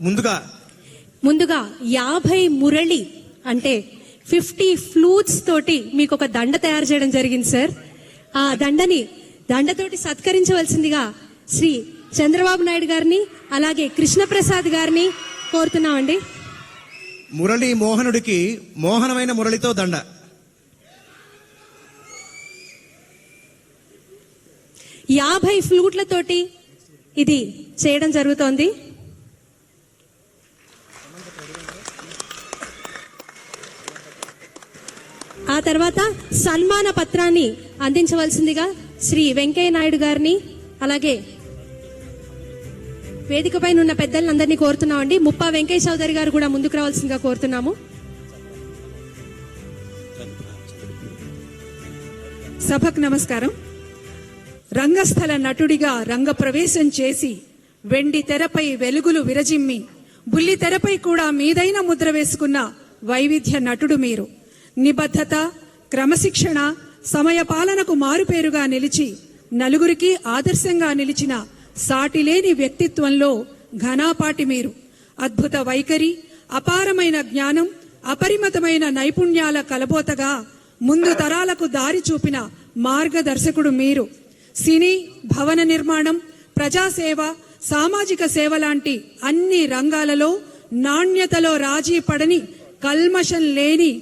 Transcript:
ముందుగా ముందుగా యాభై మురళి అంటే ఫిఫ్టీ ఫ్లూట్స్ తోటి మీకు ఒక దండ తయారు చేయడం జరిగింది సార్ ఆ దండని దండతోటి సత్కరించవలసిందిగా శ్రీ చంద్రబాబు నాయుడు గారిని అలాగే కృష్ణప్రసాద్ గారిని కోరుతున్నామండి. మురళి మోహనుడికి మోహనమైన మురళితో దండ. యాభై ఫ్లూట్లతోటి ఇది చేయడం జరుగుతోంది. ఆ తర్వాత సన్మాన పత్రాన్ని అందించవలసిందిగా శ్రీ వెంకయ్య నాయుడు గారిని అలాగే వేదిక పైన ఉన్న పెద్దలందరినీ కోరుతున్నామండి. ముప్పా వెంకయ్య చౌదరి గారు కూడా ముందుకు రావాల్సిందిగా కోరుతున్నాము. సభకు నమస్కారం. రంగస్థల నటుడిగా రంగ ప్రవేశం చేసి వెండి తెరపై వెలుగులు విరజిమ్మి బుల్లి తెరపై కూడా మీదైన ముద్ర వేసుకున్న వైవిధ్య నటుడు మీరు. నిబద్ధత క్రమశిక్షణ సమయపాలనకు మారుపేరుగా నిలిచి నలుగురికి ఆదర్శంగా నిలిచిన సాటిలేని వ్యక్తిత్వంలో ఘనాపాటి మీరు. అద్భుత వైఖరి అపారమైన జ్ఞానం అపరిమితమైన నైపుణ్యాల కలబోతగా ముందు తరాలకు దారి చూపిన మార్గదర్శకుడు మీరు. సినీ భవన నిర్మాణం ప్రజాసేవ సామాజిక సేవ లాంటి అన్ని రంగాలలో నాణ్యతలో రాజీ పడని కల్మషం లేని